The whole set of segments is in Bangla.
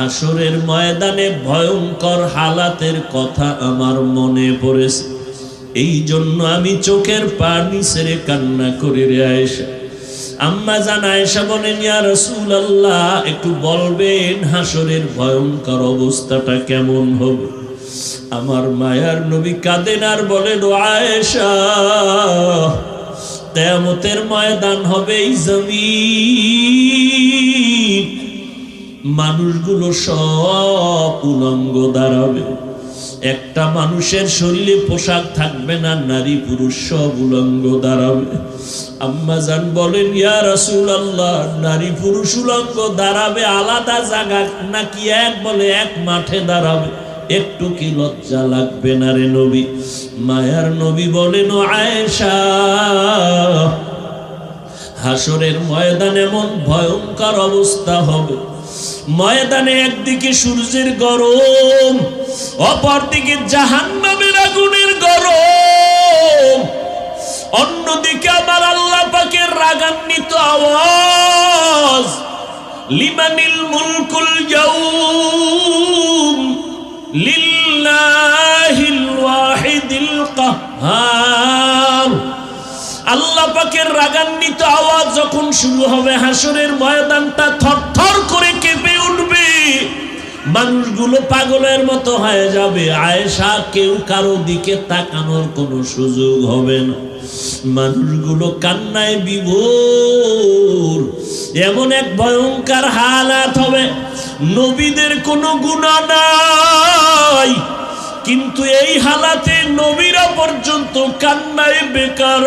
হাসরের ময়দানে ভয়ঙ্কর হালাতের কথা আমার মনে পড়েছে। এই জন্য আমি চোখের পানি ছেড়ে কান্না করে রে আয়েশা। আম্মা জান আয়েশা বলেন, ইয়া রাসূলুল্লাহ, একটু বলবেন হাসরের ভয়ঙ্কর অবস্থাটা কেমন হবে? আমার মায়ার নবী কাঁদেন আর বলেন আয়েশা তেমতের ময়দান হবে এই জমিন। মানুষগুলো সব উলঙ্গ দাঁড়াবে। একটা মানুষের শরীরে পোশাক থাকবে না, নারী পুরুষ সব উলঙ্গ দাঁড়াবে। আম্মা জান বলেন, ইয়া রাসূল আল্লাহ নারী পুরুষ উলঙ্গ দাঁড়াবে আলাদা জায়গা নাকি এক বলে এক মাঠে দাঁড়াবে? একটু কি লজ্জা লাগবে না রে নবী? মায়ার নবী বলেন আয়েশা হাসরের ময়দান এমন ভয়ঙ্কর অবস্থা হবে। ময়দানে একদিকে সূর্যের গরম, অপরদিকে জাহান্নামের আগুনের গরম। অন্যদিকে আমার আল্লাহ পাকের রাগান্বিত আওয়াজ, লিমানিল মুলকুল ইয়াউম। পাকের রাগান্বিত আওয়াজ যখন শুরু হবে, হাসরের ময়দানটা থরথর করে কেঁপে উঠবে। মানুষগুলো পাগলের মতো হয়ে যাবে। আয়েশা কেউ কারও দিকে তাকানোর কোনো সুযোগ হবে না। মানুষগুলো কান্নায় বিভোর। এমন এক ভয়ঙ্কর হালাত হবে। নবীদের কোনো গুণা নাই। কিন্তু এই হালাতে নবীরা পর্যন্ত কান্নায় বেকার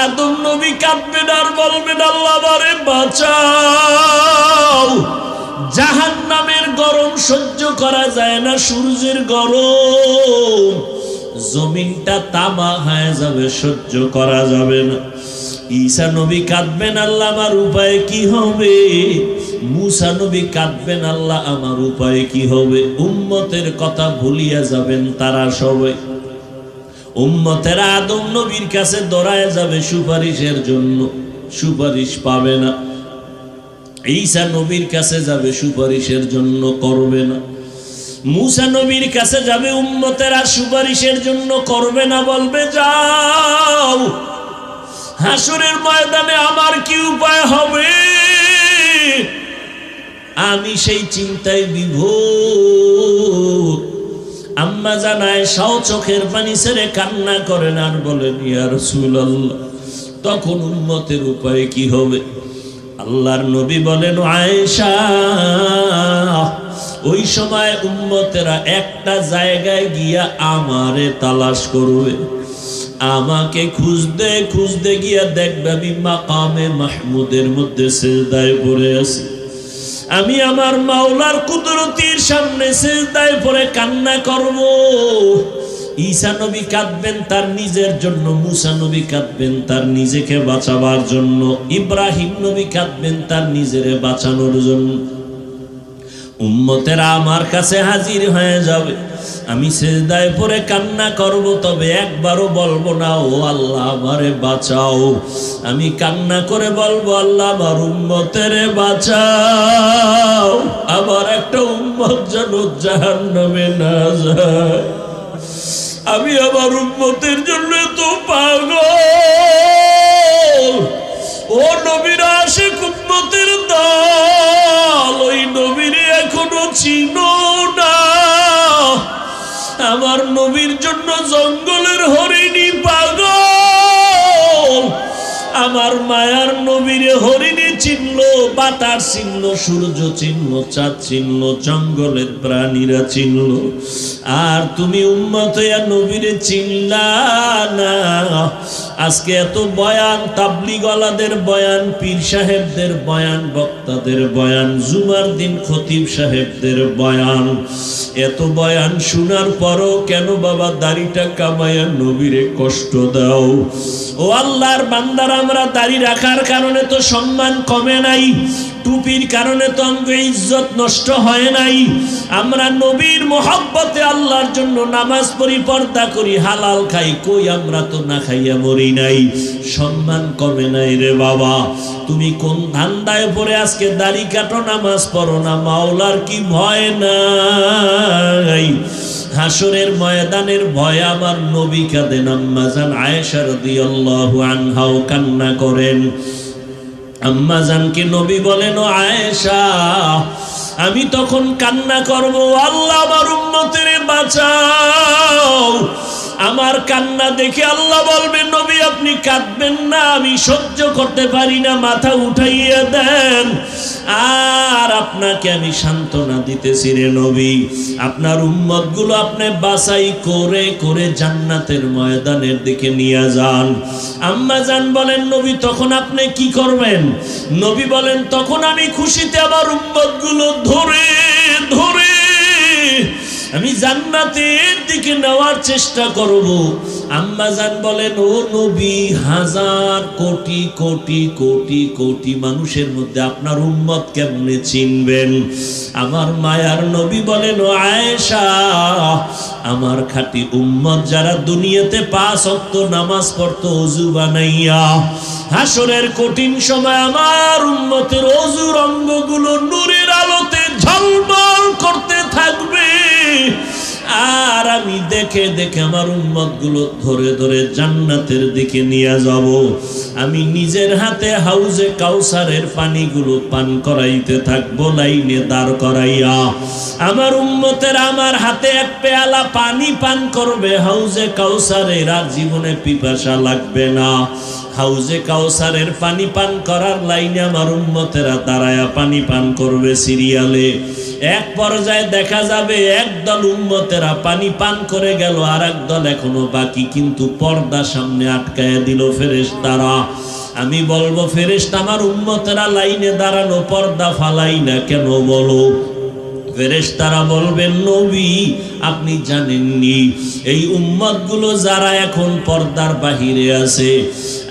আদম নবী কাঁদবেন আর বলবেন, আল্লাহ বারে বাঁচাও। জাহান নামের গরম সহ্য করা যায় না, সূর্যের গরম। জমিনটা তামা হয়ে যাবে, সহ্য করা যাবে না। ঈসা নবী কাঁদবেন, আল্লাহ আমার উপায় কি হবে? মুসা নবী কাঁদবেন, আল্লাহ আমার উপায় কি হবে? উম্মতের কথা ভুলিয়া যাবেন তারা সবাই। উম্মতের আদম নবীর কাছে দৌড়ায় যাবে সুপারিশের জন্য। সুপারিশ পাবে না। ঈসা নবীর কাছে যাবে, সুপারিশের জন্য করবে না। মুসা নবীর কাছে যাবে, উম্মতেরা সুপারিশের জন্য করবে না, বলবে, যাও। হাসুরের ময়দানে আমার কি উপায় হবে? আমি সেই চিন্তায় বিভোর। আম্মা জানায়, সাও চোখের পানি ছেড়ে কান্না করেন আর বলেন, ইয়া রাসূলুল্লাহ, তখন উন্মতের উপায় কি হবে? আল্লাহর নবী বলেন, আয়েশা, ওই সময় উম্মতেরা একটা জায়গায় গিয়া আমারে তালাশ করবে। আমাকে খুঁজতে খুঁজতে গিয়া দেখবে আমি মাকামে মাহমুদের মধ্যে সেজদায় পড়ে আছি। আমি আমার মাওলার কুদরতির সামনে সেজদায় পড়ে কান্না করব। ঈসা কাঁদবেন, তার নিজের জন্য, মুসা কাঁদবেন, তার নিজেকে বাঁচাবার জন্য, ইব্রাহিম নবী কাঁদবেন, তার নিজেরে বাঁচানোর জন্য। উম্মতেরা আমার কাছে হাজির হয়ে যাবে। আমি সেজদায় পরে কান্না করব, তবে একবারও বলব না, ও আল্লাহ আমারে বাঁচাও। আমি কান্না করে বলব, আল্লাহ আমার উম্মতের বাঁচাও। আবার একটা উম্মত যেন জাহান্নামে না যায়। আমি আমার উম্মতের জন্য তো পাগল। ও নবীর আসে উম্মতের দল, ওই নবীর এখনও চিনো। আমার নবীর জন্য জঙ্গলের হরিণী পাগল। আমার মায়ার নবীর হরিণী চিনল বাতার চিনল সূর্য চিনল চাঁদ চিনল জঙ্গলের প্রাণীরা চিনল আর তুমি উম্মত হইয়া নবীরে চিনলা না। আজকে এত বয়ান তাবলিগলাদের বয়ান, পীর সাহেবদের বয়ান, বক্তাদের বয়ান, জুমার দিন খতিব সাহেবদের বয়ান। এত বয়ান শোনার পরও কেন বাবা দাড়িটা কামাইয়া নবীরে কষ্ট দাও? ও আল্লাহর বান্দার, আমরা দাড়ি রাখার কারণে তো সম্মান কমে নাই, টুপির কারণে তো অঙ্গ ইজ্জত নষ্ট হয় নাই। আমরা নবীর মোহব্বতে আল্লাহর জন্য নামাজ পড়ি, পর্দা করি, হালাল খাই, কই আমরা তো না খাইয়া মরি? নাই, সম্মান কমে নাই রে বাবা। তুমি কোন ধান্দায় পড়ে আজকে দাড়ি কাটো, নামাজ পড়ো না, মাওলার কি ভয় নাই? হাসরের ময়দানের ভয় আমার নবী কাঁদেন আম্মাজান আয়েশা রাদিয়াল্লাহু আনহাও কান্না করেন। আম্মাজানকে নবী বলেন, ও আয়েশা, আমি তখন কান্না করব, আল্লাহ আমার উম্মতের বাঁচাও। আমার কান্না দেখে আল্লাহ বলবেন, নবী, আপনি কাঁদবেন না, আমি সহ্য করতে পারি না, মাথা উঠাইয়া দেন। আর আপনাকে আমি সান্ত্বনা দিতেছি রে নবী, আপনার উম্মতগুলো আপনি বাছাই করে করে জান্নাতের ময়দানের দিকে নিয়ে যান। আম্মা যান বলেন, নবী, তখন আপনি কি করবেন? নবী বলেন, তখন আমি খুশিতে আমার উম্মতগুলো ধরে ধরে আমি জান্নাতের দিকে নেওয়ার চেষ্টা করব। আম্মা জান বলেন, ও নবী, হাজার কোটি কোটি কোটি কোটি মানুষের মধ্যে আপনার উম্মত কেমনে চিনবেন? আমার মায়ার নবী বলেন, ও আয়েশা, আমার খাটি উম্মত যারা দুনিয়াতে পাঁচ অক্ত নামাজ পড়তো, অজু বানাইয়া, হাসরের কঠিন সময় আমার উম্মতের অজুর অঙ্গগুলো নূরের আলোতে ঝলমল আর আমি দেখে দেখে আমার উম্মতগুলো ধরে ধরে জান্নাতের দিকে নিয়ে যাব। আমি নিজের হাতে হাউজে কাউসারের পানিগুলো পান করাইতে থাকব, লাইনে দাঁড় করাইয়া। আমার উম্মতের আমার হাতে এক পেয়ালা পানি পান করবে, হাউজে কাউসারের আর জীবনে পিপাসা লাগবে না। হাউজে কাউসারের পানি পান করার লাইনে আমার উন্মতেরা দাঁড়ায়া পানি পান করবে সিরিয়ালে। এক পর্যায়ে দেখা যাবে একদল উম্মতেরা পানি পান করে গেল আর দল এখনও বাকি, কিন্তু পর্দা সামনে আটকায় দিল ফেরেশ তারা আমি বলব, ফেরেশতা, আমার উন্মতেরা লাইনে দাঁড়ানো, পর্দা ফালাই না কেন বলো? ফেরেশতারা বলবেন, নবী আপনি জানেননি, এই উম্মতগুলো যারা এখন পর্দার বাহিরে আছে,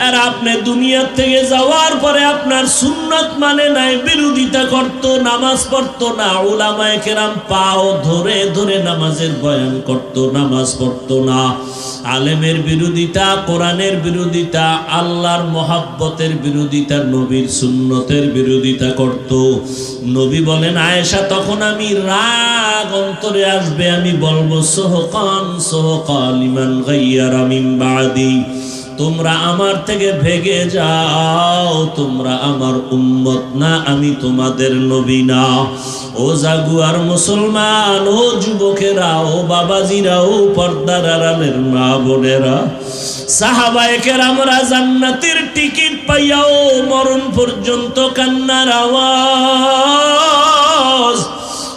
আর আপনি দুনিয়া থেকে যাওয়ার পরে আপনার সুন্নত মানে নাই, বিরোধিতা করত, নামাজ পড়তো না ওলামায়ে কেরাম পাও ধরে ধরে নামাজের বয়ান করত, নামাজ পড়তো না। আলেমের বিরোধিতা, কোরআনের বিরোধিতা, আল্লাহর মহাব্বতের বিরোধিতা, নবীর সুন্নতের বিরোধিতা করত। নবী বলেন, আয়েশা, তখন আমি রাগ অন্তরে আসবে, আমি বলব, সোহকান সোহকাল ইমান গাইয়ারা মিন বাদি। তোমরা আমার থেকে ভেগে যাও, তোমরা আমার উম্মত না, আমি তোমাদের নবী না। ও জাগুয়ার মুসলমান, ও যুবকেরা, ও বাবাজিরা, ও পর্দার আড়ালের মা বোনেরা সাহাবায়কের আমরা জান্নাতের টিকিট পাইয়াও মরণ পর্যন্ত কান্নার আওয়াজ।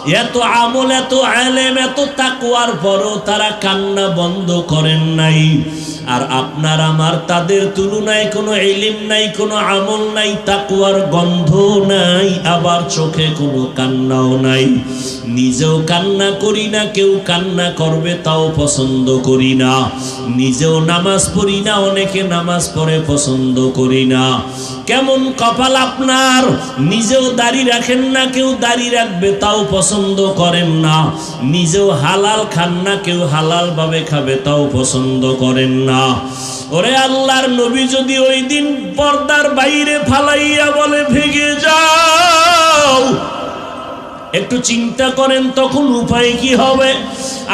এত আমল, এত আলেম, এত তাকুয়ার পরও তারা কান্না বন্ধ করেন নাই। আর আপনার, আমার, তাদের তুলনায় কোনো এলিম নাই, কোনো আমল নাই তাকুয়ার গন্ধ নাই, আবার চোখে কোনো কান্নাও নাই। নিজেও কান্না করি না, কেউ কান্না করবে তাও পছন্দ করি না। নিজেও নামাজ পড়ি না, অনেকে নামাজ পড়ে পছন্দ করি না। কেমন কপাল আপনার? নিজেও দাড়ি রাখেন না, কেউ দাড়ি রাখবে, তাও পছন্দ করেন না। নিজেও হালাল খান না, কেউ হালাল ভাবে খাবে, তাও পছন্দ করেন না। ওরে আল্লাহর নবী যদি ওই দিন পর্দার বাইরে ফালাইয়া বলে, ভেগে যাও। একটু চিন্তা করেন, তখন উপায় কি হবে?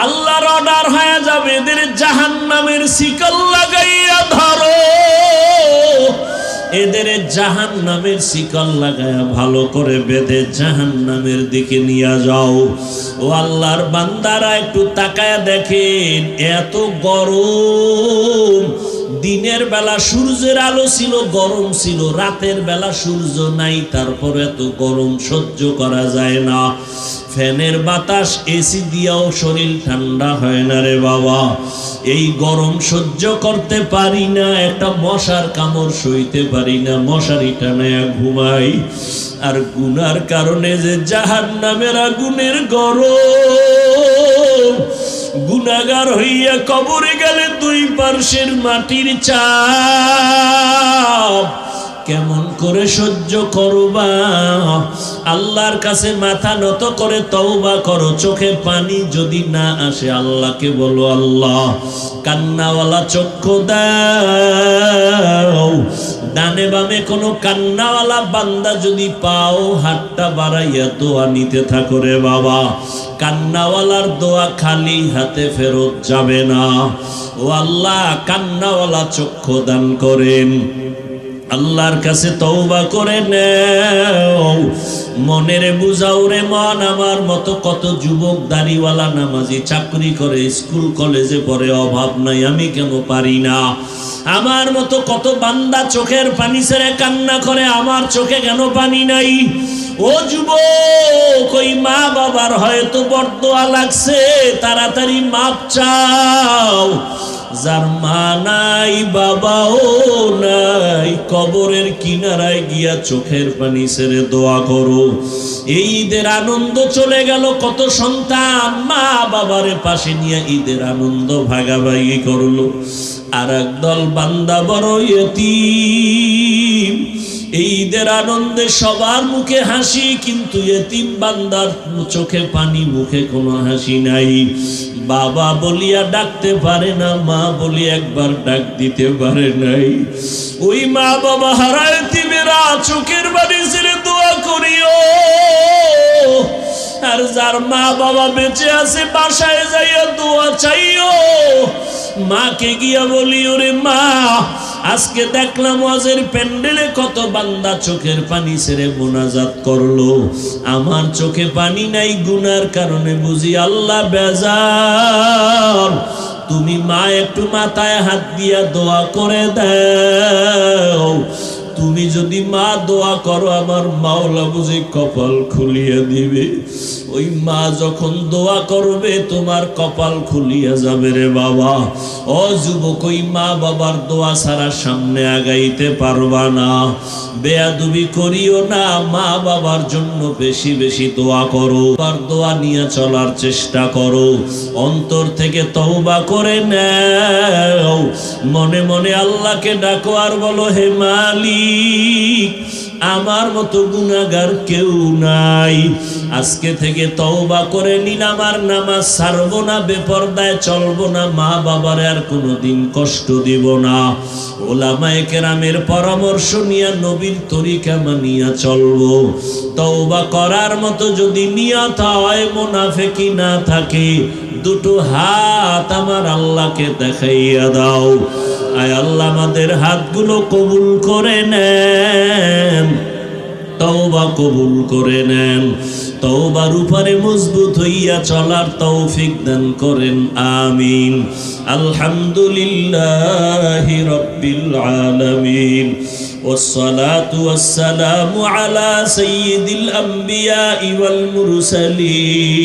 আল্লাহর অর্ডার হয়ে যাবে, এদের জাহান নামের শিকল লাগাইয়া ধরো। এদের জাহান নামের শিকল লাগায় ভালো করে বেঁধে জাহান নামের দিকে নিয়ে যাও। ও আল্লাহর বান্দারা একটু তাকায় দেখেন, এত গরম। দিনের বেলা সূর্যের আলো ছিল, গরম ছিল, রাতের বেলা সূর্য নাই, তারপর এত গরম সহ্য করা যায় না। ফ্যানের বাতাস, এসি দিয়াও শরীর ঠান্ডা হয় না রে বাবা। এই গরম সহ্য করতে পারি না, একটা মশার কামড় সইতে পারি না, মশারি টানায় ঘুমাই। আর গুনার কারণে যে জাহান নামের আগুনের গরম গুনাগার হইয়া কবরে গেলে দুই পার্শ্বের মাটির চাপ। কেমন করে সহ্য করবা? আল্লাহর কাছে মাথা নত করে তওবা করো। চোখে পানি যদি না আসে, আল্লাহকে বলো, আল্লাহ, কান্নাওয়ালা চক্ষু দাও। ডানে বামে কোনো কান্নাওয়ালা বান্দা যদি পাও, হাতটা বাড়াইয়া দোয়া নিতে থাকো রে বাবা। কান্নাওয়ালার দোয়া খালি হাতে ফেরত যাবে না। ও আল্লাহ, কান্নাওয়ালা চক্ষু দান করেন। আল্লাহর কাছে তওবা করে নেও। মনের বুঝাও রে মন, আমার মতো কত যুবক দাড়িওয়ালা নামাজি চাকরি করে, স্কুল, কলেজে পড়ে, অভাব নাই, আমি কেন পারি না? আমার মতো কত বান্দা চোখের পানি ছেড়ে কান্না করে, আমার চোখে কেন পানি নাই? ও যুবক, ওই মা বাবার হয়তো বর্দোয়া লাগছে তাড়াতাড়ি মাপ চাও। যার মা নাই, বাবাও নাই, কবরের কিনারায় গিয়া চোখের পানি ছেড়ে দোয়া করো। এই ঈদের আনন্দ চলে গেল, কত সন্তান মা বাবারে পাশে নিয়ে ঈদের আনন্দ ভাগাভাগি করল। আর একদল বান্দা বড় ইয়তীম এই ঈদের আনন্দে সবার মুখে হাসি, কিন্তু এতিম বান্দার চোখে পানি, মুখে কোনো হাসি নাই। বাবা বলিয়া ডাকতে পারে না, মা বলি একবার ডাক দিতে পারে নাই। ওই মা বাবা হারায় তিমেরা চোখের বাড়ি ছেড়ে দোয়া করিও। আর যার মা বাবা বেঁচে আছে, বাসায় যাইয়া দোয়া চাইও। মাকে গিয়া বলি ওরে মা আজকে দেখলাম ওয়াজের প্যান্ডেলে কত বান্দা চোখের পানি ছেড়ে মোনাজাত করল। আমার চোখে পানি নাই গুনার কারণে বুঝি আল্লাহ বেজার। তুমি মা একটু মাথায় হাত দিয়া দোয়া করে দাও। তুমি যদি মা দোয়া করো, আমার মাওলা বুঝি কপাল খুলিয়ে দিবে। ওই মা যখন দোয়া করবে, তোমার কপাল খুলিয়া যাবে রে বাবা। ও যুবক, ওই মা বাবার দোয়া ছাড়া সামনে আগাইতে পারবা না। বেয়াদুবি করিও না, মা বাবার জন্য বেশি বেশি দোয়া করো। আর দোয়া নিয়ে চলার চেষ্টা করো। অন্তর থেকে তওবা করে নাও। মনে মনে আল্লাহকে ডাকো আর বলো, হে মালিক আমার মতো গুনাগার কেউ নাই। আজকে থেকে তওবা করে নিলাম আর নামাজ ছাড়বো না, বেপরদায় চলবো না। মা বাবার আর কোনোদিন কষ্ট দিব না। ওলামায়ে কেরামের পরামর্শ নিয়ে নবীর তরিকা মানিয়া চলবো। তওবা করার মতো যদি নিয়ত হয় মোনাফেকি না থাকে, দুটো হাত আমার আল্লাহকে দেখাইয়া দাও। আয় আল্লাহ আমাদের হাতগুলো কবুল করে নেন তওবা কবুল করে নেন তওবার উপরে মজবুত হইয়া চলার তৌফিক দান করেন আমিন আলহামদুলিল্লাহি রাব্বিল আলামিন والصلاة والسلام على سيد الأنبياء والمرسلين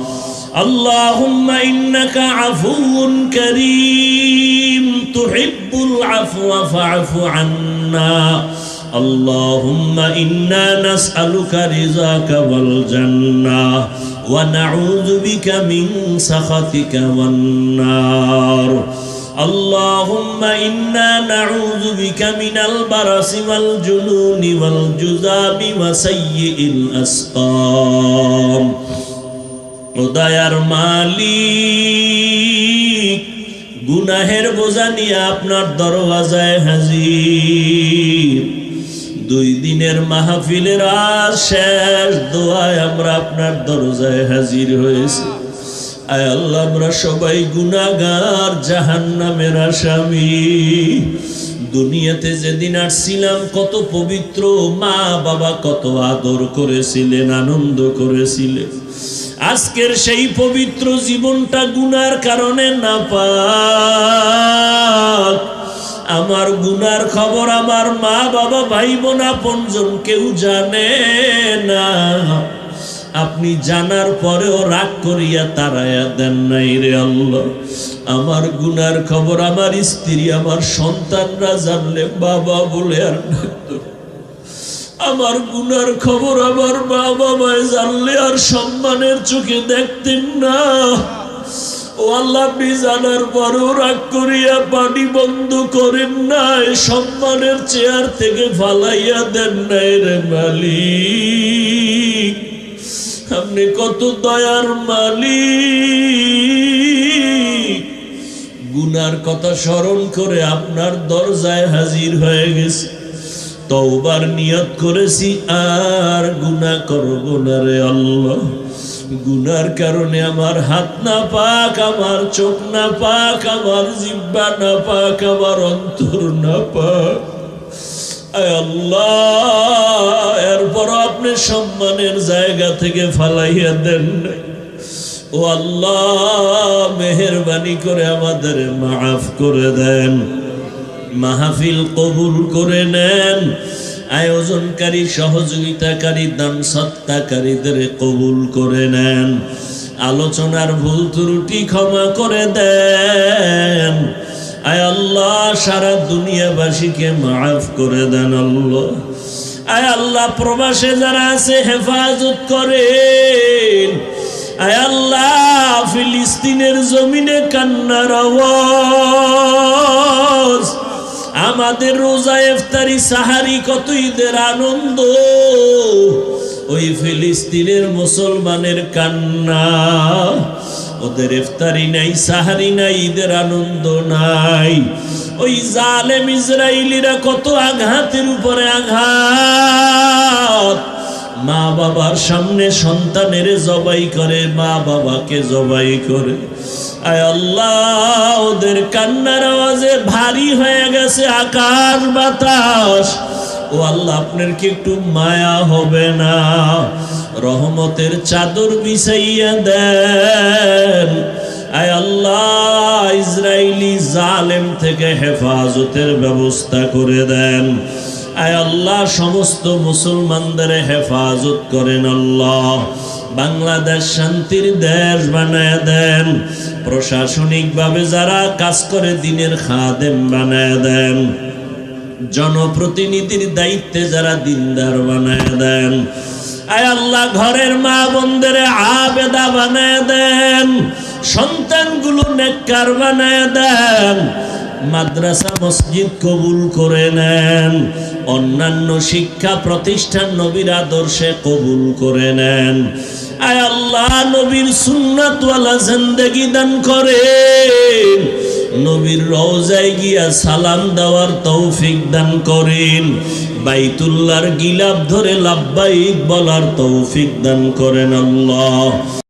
اللهم إنك عفو كريم تحب العفو فاعف عنا. اللهم إنا نسألك رزاك والجنة ونعوذ بك من سخطك والنار. اللهم إنا نعوذ بك من البرص والجنون والجذاب وسيء الأسقام. দয়ার মালিক, গুনাহের বোঝা নিয়ে আপনার দরওয়াজায় হাজির। দুই দিনের মাহফিলের আজ শেষ দোয়ায় আমরা আপনার দরজায় হাজির হয়েছি। আয় আল্লাহ, আমরা সবাই গুনাগার জাহান নামের আসামি। দুনিয়াতে যেদিন আসছিলাম, কত পবিত্র মা বাবা কত আদর করেছিলেন, আনন্দ করেছিলেন। আজকের সেই পবিত্র জীবনটা গুনার কারণে না পাক আমার গুনার খবর আমার মা, বাবা ভাই বোন আপনজন কেউ জানে না। আপনি জানার পরেও রাগ করিয়া তারাইয়া দেন নাই রে আল্লাহ। আমার গুনার খবর আমার স্ত্রী, আমার সন্তানরা জানলে বাবা বলে আর ডাকতো না। আমার গুনার খবর আমার মা বাবায় জানলে আর সম্মানের চোখে দেখতেন না। ও জানার পরেও রাগ করিয়া পানি বন্ধ করেন না এই সম্মানের চেয়ার থেকে ফালাইয়া দেন নাই রে মালিক। আপনি কত দয়ার মালিক। গুনার কথা স্মরণ করে আপনার দরজায় হাজির হয়ে গেছে। তওবার নিয়ত করেছি, আর গুনাহ করব না রে আল্লাহ। গুনার কারণে আমার হাত না পাক, আমার চোখ না পাক, আমার জিব্বা না পাক, আমার অন্তর না পাক। আল্লাহ আপনি সম্মানের জায়গা থেকে ফালাইয়া দেন ও আল্লাহ, মেহরবানি করে আমাদের মাফ করে দেন। মাহফিল কবুল করে নেন। আয়োজনকারী, সহযোগিতাকারী, দান সত্তাকারীদের কবুল করে নেন। আলোচনার ভুল ত্রুটি ক্ষমা করে দেন। আয় আল্লাহ, সারা দুনিয়াবাসীকে মাফ করে দেন আল্লাহ। আয় আল্লাহ, প্রবাসে যারা আছে, হেফাজত করেন। আয় আল্লাহ, ফিলিস্তিনের জমিনে কান্নার আওয়াজ। আমাদের রোজা ইফতারি সাহারি কত ঈদের আনন্দ? ওই ফিলিস্তিনের মুসলমানের কান্না। ওদের ইফতারি নাই, সাহারি নাই, ঈদের আনন্দ নাই। ওই জালেম ইসরায়েলিরা কত আঘাতের উপরে আঘাত। মা বাবার সামনে সন্তানের জবাই করে, মা বাবাকে জবাই করে। আয় আল্লাহ, ওদের কান্নার আওয়াজে ভারী হয়ে গেছে আকাশ বাতাস। ও আল্লাহ, আপনার কি একটু মায়া হবে না? রহমতের চাদর বিছাইয়া দেন। আয় আল্লাহ ইসরায়েলি জালেম থেকে হেফাজতের ব্যবস্থা করে দেন। আয় আল্লাহ, সমস্ত মুসলমানদের হেফাজত করেন আল্লাহ। বাংলাদেশ শান্তির দেশ বানায় দেন। প্রশাসনিকভাবে যারা কাজ করে দিনের খাদেম বানায় দেন। জনপ্রতিনিধির দায়িত্বে যারা দিনদার বানায় দেন। আয় আল্লাহ, ঘরের মা বোনদের আবেদা বানায় দেন। সন্তানগুলো নেককার বানায় দেন। মাদ্রাসা মসজিদ কবুল করে নেন। অন্যান্য শিক্ষা প্রতিষ্ঠান নবীর আদর্শে কবুল করে নেন। আয় আল্লাহ, নবীর সুন্নাতওয়ালা জিন্দেগি দান করেন। নবীর রওজায় গিয়া সালাম দেওয়ার তৌফিক দান করেন। বাইতুল্লাহর গিলাপ ধরে লাব্বাইক বলার তৌফিক দান করেন আল্লাহ।